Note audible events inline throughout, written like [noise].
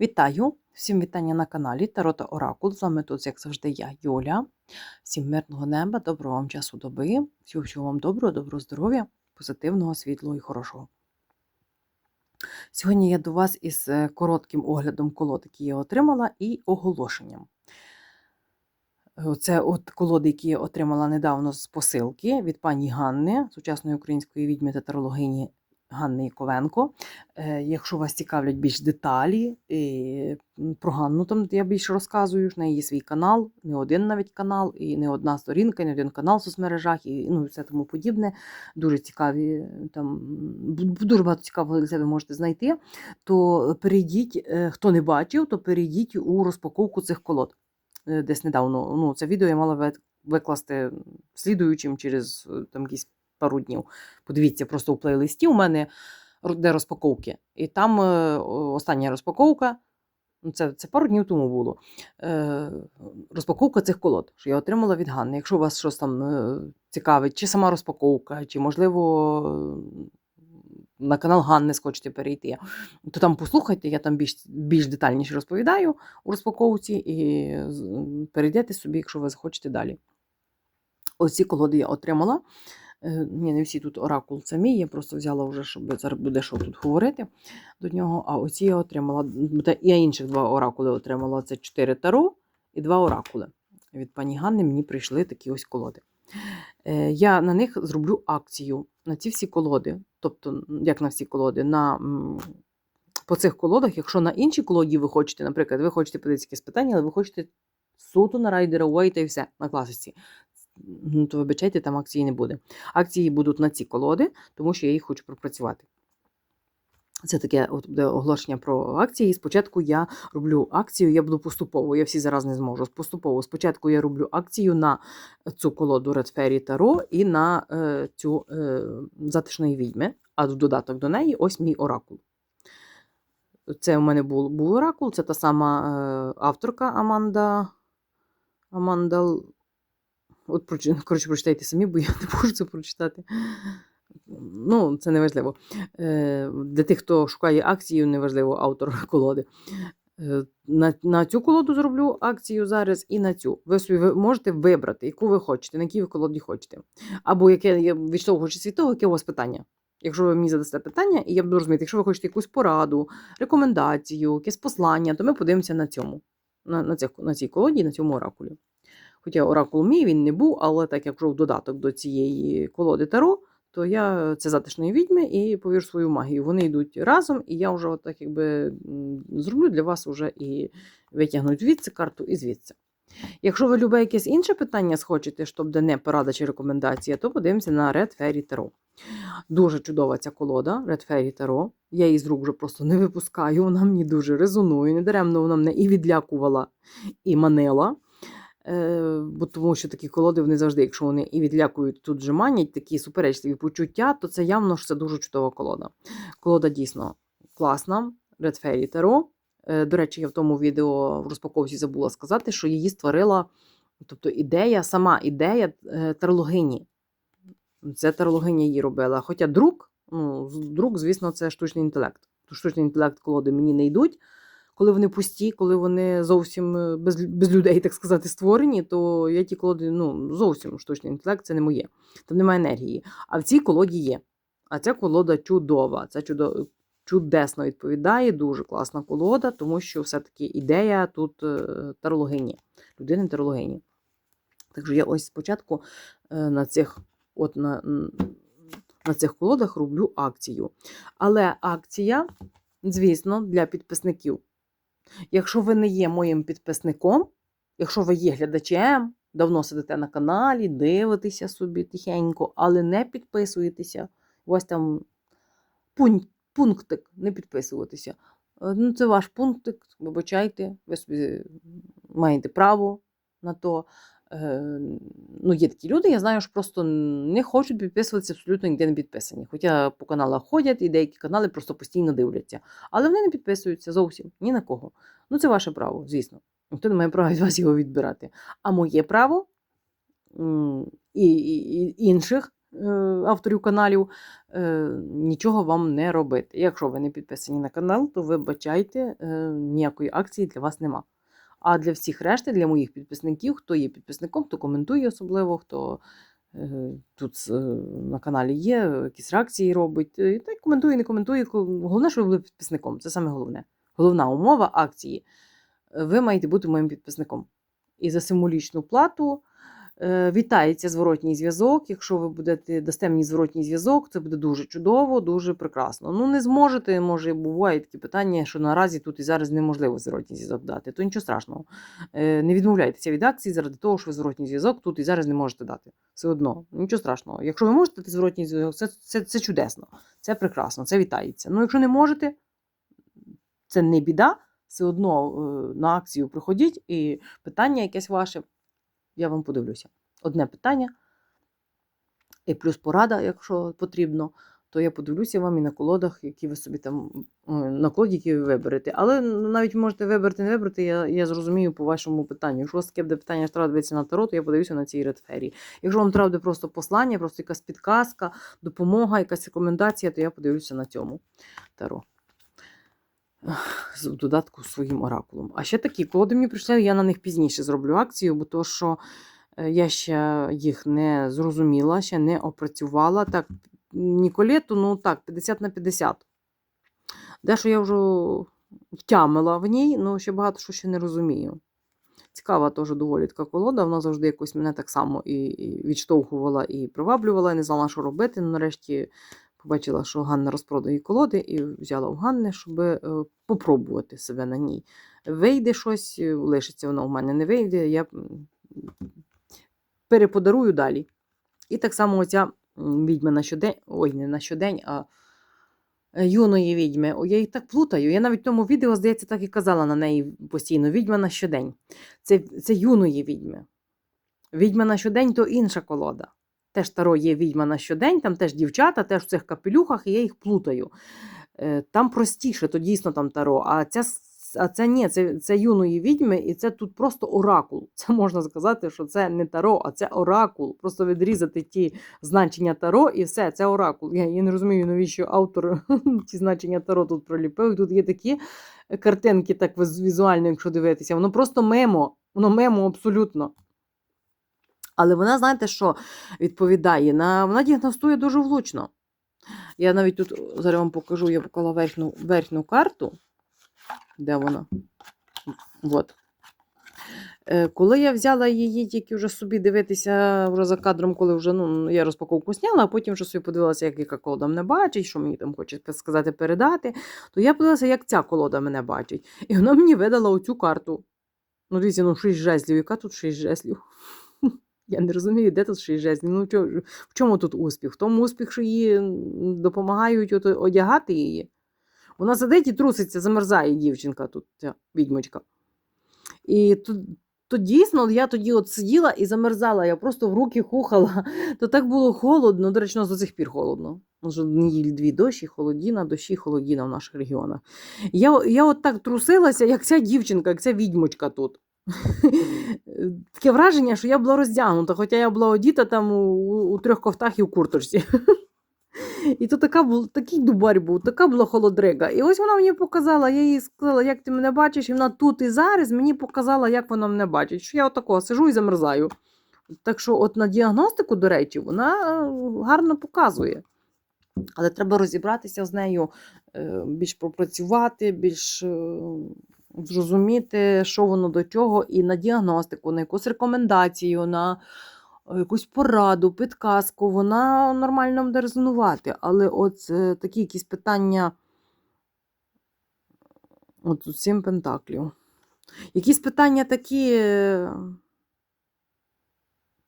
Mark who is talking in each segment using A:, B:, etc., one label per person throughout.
A: Вітаю! Всім вітання на каналі Таро та Оракул. З вами тут, як завжди, я, Юля. Всім мирного неба, доброго вам часу доби, всього всього вам доброго, доброго здоров'я, позитивного, світлого і хорошого. Сьогодні я до вас із е, коротким оглядом колод, які я отримала, і оголошенням. Це от колоди, які я отримала недавно з посилки від пані Ганни, сучасної української відьми та тарологині Ганни Яковенко. Е, Якщо вас цікавлять більш деталі, і про Ганну там я більше розказую, в неї свій канал, не один навіть канал, і не одна сторінка, і не один канал в соцмережах, і ну, все тому подібне. Дуже цікаві, там дуже багато цікавого для себе можете знайти. То перейдіть, е, хто не бачив, то перейдіть у розпаковку цих колод. Е, Десь недавно ну, це відео я мала викласти слідуючим через там якісь пару днів. Подивіться, просто у плейлисті у мене де розпаковки. І там е, остання розпаковка. ну, Це, це пару днів тому було. Е, розпаковка цих колод, що я отримала від Ганни. Якщо вас щось там е, цікавить, чи сама розпаковка, чи, можливо, на канал Ганни схочете перейти, то там послухайте, я там більш, більш детальніше розповідаю у розпаковці і перейдете собі, якщо ви захочете далі. Ось ці колоди я отримала. Е, Ні, не всі тут оракул це мій, я просто взяла вже, щоб зараз буде що тут говорити до нього. А оці я отримала. я інших два оракули отримала. Це 4 таро і два оракули. Від пані Ганни мені прийшли такі ось колоди. Е, Я на них зроблю акцію на ці всі колоди. Тобто, як на всі колоди, на, по цих колодах, якщо на інші колоді ви хочете, наприклад, ви хочете подивитися якесь питання, але ви хочете суто на райдера Уайта і все на класиці. Ну, то вибачайте, там акції не буде. Акції будуть на ці колоди, тому що я їх хочу пропрацювати. Це таке от буде оголошення про акції. Спочатку я роблю акцію, я буду поступово, я всі зараз не зможу. Поступово. Спочатку я роблю акцію на цю колоду Red Fairy Tarot і на е, цю е, затишної відьми, а в додаток до неї ось мій оракул. Це у мене був, був оракул, це та сама е, авторка Аманда. Аманда. От, коротше, прочитайте самі, бо я [laughs] не можу це прочитати. Ну, це не важливо. Е, Для тих, хто шукає акцію, неважливо автор [laughs] колоди. Е, На, на цю колоду зроблю акцію зараз і на цю. Ви собі можете вибрати, яку ви хочете, на якій ви колоді хочете. Або яке відштовхуючись від того, яке у вас питання. Якщо ви мені задасте питання, і я буду розуміти, якщо ви хочете якусь пораду, рекомендацію, якесь послання, то ми подивимося на цьому, на, на, цих, на цій колоді, на цьому оракулі. Хоча оракул мій він не був, але так як вже в додаток до цієї колоди Таро, то я це затишної відьми і повір свою магію. Вони йдуть разом, і я вже так якби зроблю для вас уже і витягну звідси карту і звідси. Якщо ви любите якесь інше питання схочете, щоб де не порада чи рекомендація, то подивимося на Red Fairy Tarot. Дуже чудова ця колода Red Fairy Tarot. Я її з рук вже просто не випускаю, вона мені дуже резонує. Недаремно вона мене і відлякувала, і манила. Е, бо тому що такі колоди вони завжди, якщо вони і відлякують, тут же манять такі суперечливі почуття, то це явно ж це дуже чудова колода. Колода дійсно класна, Red Fairy Tarot. Е, До речі, я в тому відео в розпаковці забула сказати, що її створила, тобто ідея, сама ідея е, тарологині. Це тарологиня її робила. Хоча друк, ну, друк, звісно, це штучний інтелект. Штучний інтелект колоди мені не йдуть. Коли вони пусті, коли вони зовсім е, без, без людей, так сказати, створені, то я ті колоди, ну, зовсім штучний інтелект, це не моє. Там немає енергії. А в цій колоді є. А ця колода чудова. Це чудо, чудесно відповідає, дуже класна колода, тому що все-таки ідея тут е, тарологині, людини тарологині. Так що я ось спочатку е, на цих, от на, на цих колодах роблю акцію. Але акція, звісно, для підписників. Якщо ви не є моїм підписником, якщо ви є глядачем, давно сидите на каналі, дивитеся собі тихенько, але не підписуєтеся, у вас там пунктик не підписуватися. Е, Ну, це ваш пунктик, вибачайте, ви собі маєте право на то. Е, Ну, є такі люди, я знаю, що просто не хочуть підписуватися, абсолютно ніде не підписані. Хоча по каналах ходять і деякі канали просто постійно дивляться. Але вони не підписуються зовсім ні на кого. Ну, це ваше право, звісно. Ніхто не має права від вас його відбирати. А моє право і, і, і інших е, авторів каналів, е, нічого вам не робити. Якщо ви не підписані на канал, то вибачайте, ніякої акції для вас нема. А для всіх решти, для моїх підписників, хто є підписником, хто коментує особливо, хто е, тут е, на каналі є, якісь реакції робить. е, Та й коментує, не коментує. Головне, щоб ви були підписником. Це саме головне. Головна умова акції. Ви маєте бути моїм підписником. І за символічну плату вітається зворотній зв'язок. Якщо ви будете дасте мені зворотній зв'язок, це буде дуже чудово, дуже прекрасно. Ну, не зможете, може, бувають такі питання, що наразі тут і зараз неможливо зворотній зв'язок дати. То нічого страшного. Е, Не відмовляйтеся від акції заради того, що ви зворотній зв'язок тут і зараз не можете дати. Все одно, нічого страшного. Якщо ви можете дати зворотній зв'язок, це, це, це чудесно, це прекрасно, це вітається. Ну, якщо не можете, це не біда. Все одно е, на акцію приходіть і питання якесь ваше, я вам подивлюся. Одне питання, і плюс порада, якщо потрібно, то я подивлюся вам і на колодах, які ви собі там е, на колоді, які ви виберете. Але навіть можете вибрати, не вибрати, я, я зрозумію по вашому питанню. Якщо у вас таке буде питання, що треба дивитися на таро, то я подивлюся на цій редфері. Якщо вам треба буде просто послання, просто якась підказка, допомога, якась рекомендація, то я подивлюся на цьому таро. В додатку своїм оракулом. А ще такі колоди мені прийшли, я на них пізніше зроблю акцію, бо то, що е, я ще їх не зрозуміла, ще не опрацювала. Так, Ніколету, ну так, 50 на 50. Дещо я вже втямила в ній, але ще багато що ще не розумію. Цікава теж доволі така колода. Вона завжди якось мене так само і відштовхувала, і приваблювала, і не знала, що робити. Ну, нарешті побачила, що Ганна розпродає колоди, і взяла у Ганни, щоб е, попробувати себе на ній. Вийде щось, е, лишиться вона у мене не вийде, я переподарую далі. І так само оця відьма на щодень, ой, не на щодень, а е, юної відьми. О, я їх так плутаю. Я навіть в тому відео, здається, так і казала на неї постійно: відьма на щодень. Це, це юної відьми. Відьма на щодень то інша колода. Теж таро є відьма на щодень, там теж дівчата, теж в цих капелюхах, і я їх плутаю. Е, Там простіше, то дійсно там таро. А ця, а це ні, це, це юної відьми, і це тут просто оракул. [laughs] Це можна сказати, що це не таро, а це оракул. Просто відрізати ті значення таро і все, це оракул. Я, я не розумію, навіщо автор [laughs] ті значення таро тут проліпив. Тут є такі картинки, так візуально, якщо дивитися. Воно просто мемо, воно мемо абсолютно. Але вона, знаєте, що відповідає? На, вона діагностує дуже влучно. Я навіть тут зараз вам покажу, я поклала верхню, верхню карту. Де вона? От. Е, Коли я взяла її тільки вже собі дивитися вже за кадром, коли вже ну, я розпаковку зняла, а потім вже собі подивилася, як яка колода мене бачить, що мені там хоче сказати передати, то я подивилася, як ця колода мене бачить. І вона мені видала оцю карту. Ну, дивіться, ну 6 жезлів. Яка тут 6 жезлів? Я не розумію, де тут 6 жезлів. Ну, чо- в чому тут успіх? В тому успіх, що її допомагають от одягати її. Вона сидить і труситься, замерзає дівчинка тут, ця відьмочка. І тут, то дійсно, я тоді от сиділа і замерзала, я просто в руки хухала. То так було холодно, до речі, у нас до сих пір холодно. Може, дві дощі, холодіна, дощі, холодіна в наших регіонах. Я, я от так трусилася, як ця дівчинка, як ця відьмочка тут. [laughs] Таке враження, що я була роздягнута, хоча я була одіта там у, у, трьох кофтах і у курточці. [laughs] І то така був, такий дубарь був, така була холодрига. І ось вона мені показала, я їй сказала, як ти мене бачиш, і вона тут і зараз мені показала, як вона мене бачить. Що я отако сижу і замерзаю. Так що, от на діагностику, до речі, вона е, гарно показує. Але треба розібратися з нею, е, більш пропрацювати, більш е, зрозуміти, що воно до чого, і на діагностику, на якусь рекомендацію, на е, якусь пораду, підказку, вона нормально буде резонувати. Але от е, такі якісь питання, от тут сім пентаклів. Якісь питання такі. е,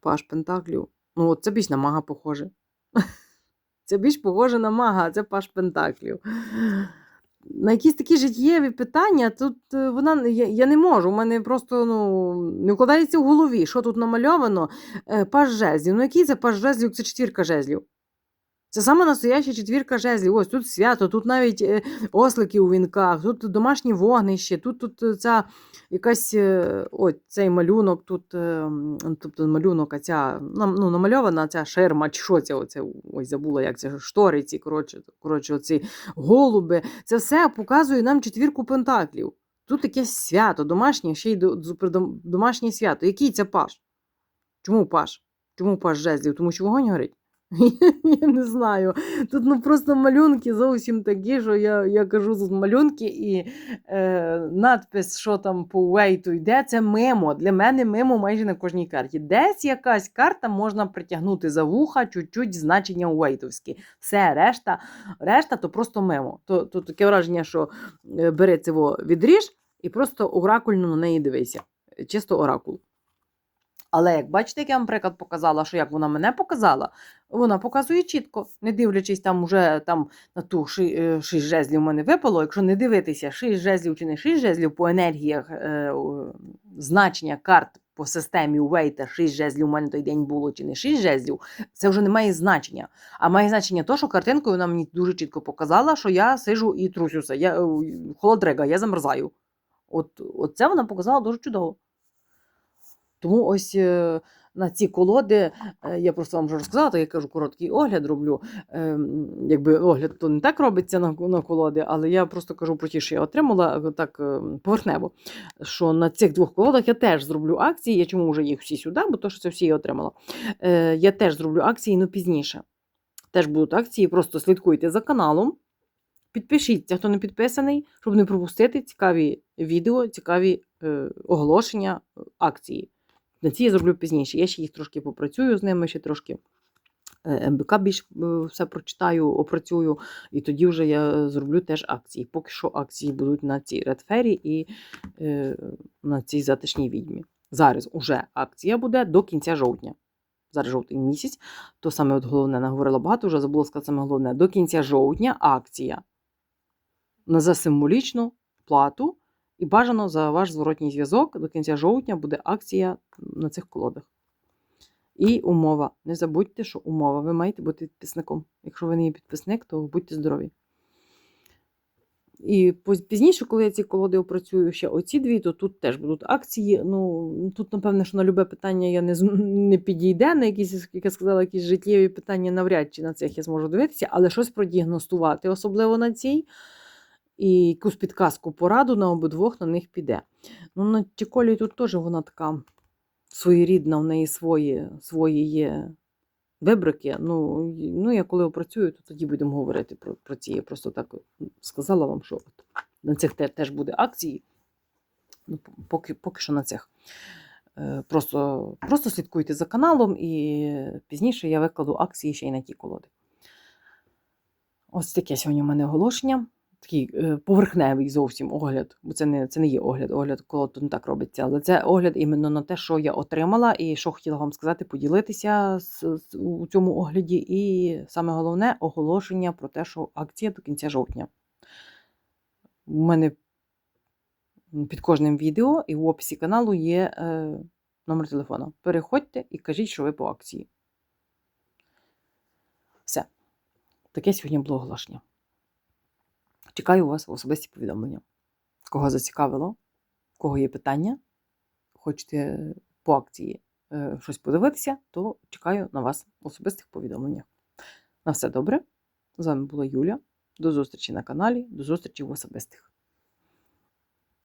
A: Паш Пентаклів. Ну, от це більш на мага похоже. [laughs] Це більш похоже на мага, а це Паш Пентаклів. На якісь такі життєві питання, тут е, вона я, я не можу. У мене просто ну, не вкладається в голові, що тут намальовано. Е, Паш жезлів. Ну, який це паж жезлів? Це четвірка жезлів. Це саме настояща четвірка жезлів. Ось тут свято, тут навіть е, ослики у вінках, тут домашнє вогнище, тут, тут е, ця якась е, ось цей малюнок, тут, тобто малюнок, а ця ну, намальована ця шерма, чи що це, оце, ой, забула, як це штори, ці, коротше, коротше, оці голуби. Це все показує нам четвірку пентаклів. Тут якесь свято, домашнє, ще й домашнє свято. Який це паш? Чому паш? Чому паш жезлів? Тому що вогонь горить? [laughs] Я не знаю. Тут ну просто малюнки зовсім такі, що я, я кажу тут малюнки і е, надпис, що там по вейту йде, це мимо. Для мене мимо майже на кожній карті. Десь якась карта можна притягнути за вуха, чуть-чуть значення уейтовські. Все, решта, решта то просто мимо. То, то таке враження, що е, бери цього відріж і просто оракульно на неї дивися. Чисто оракул. Але як бачите, як я вам приклад показала, що як вона мене показала, вона показує чітко, не дивлячись там уже там на ту ши- е, шість жезлів у мене випало. Якщо не дивитися, шість жезлів чи не шість жезлів по енергіях е, значення карт по системі Уейта, шість жезлів у мене той день було чи не шість жезлів, це вже не має значення. А має значення то, що картинкою вона мені дуже чітко показала, що я сижу і трусюся. Я е, холодрега, я замерзаю. От, от це вона показала дуже чудово. Тому ось е, на ці колоди е, я просто вам вже розказала, так я кажу, короткий огляд роблю. Ем, Якби огляд то не так робиться на, на колоди, але я просто кажу про ті, що я отримала е, так е, поверхнево. Що на цих двох колодах я теж зроблю акції. Я чому вже їх всі сюди, бо то, що це всі я отримала. Я теж зроблю акції, але пізніше. Теж будуть акції, просто слідкуйте за каналом. Підпишіться, хто не підписаний, щоб не пропустити цікаві відео, цікаві е, оголошення, акції. На ці я зроблю пізніше. Я ще їх трошки попрацюю з ними, ще трошки е, МБК більш е, все прочитаю, опрацюю, і тоді вже я зроблю теж акції. Поки що акції будуть на цій редфері і е, на цій затишній відьмі. Зараз уже акція буде до кінця жовтня. Зараз жовтень місяць, то саме от головне наговорила багато, вже забула сказати саме головне. До кінця жовтня акція на за символічну плату і бажано за ваш зворотній зв'язок до кінця жовтня буде акція на цих колодах. І умова. Не забудьте, що умова. Ви маєте бути підписником. Якщо ви не є підписник, то будьте здорові. І пізніше, коли я ці колоди опрацюю ще оці дві, то тут теж будуть акції. Ну, тут, напевне, що на любе питання я не, не підійде, на якісь, як я сказала, якісь життєві питання навряд чи на цих я зможу дивитися, але щось продіагностувати, особливо на цій. І якусь підказку пораду на обидвох на них піде. Ну, на Тіколі тут теж вона така своєрідна, в неї свої, свої є вибрики. Ну, ну, я коли опрацюю, то тоді будемо говорити про, про ці. Я просто так сказала вам, що от на цих теж буде акції. Ну, поки, поки що на цих. Е, Просто, просто слідкуйте за каналом, і пізніше я викладу акції ще й на ті колоди. Ось таке сьогодні у мене оголошення. Такий е, поверхневий зовсім огляд, бо це не, це не є огляд, огляд колод тут не так робиться. Але це огляд іменно на те, що я отримала, і що хотіла вам сказати, поділитися з, з- у цьому огляді. І саме головне оголошення про те, що акція до кінця жовтня. У мене під кожним відео і в описі каналу є е, номер телефона. Переходьте і кажіть, що ви по акції. Все. Таке сьогодні було оголошення. Чекаю вас в особисті повідомлення. Кого зацікавило, кого є питання, хочете по акції е, щось подивитися, то чекаю на вас в особистих повідомленнях. На все добре. З вами була Юля. До зустрічі на каналі, до зустрічі в особистих.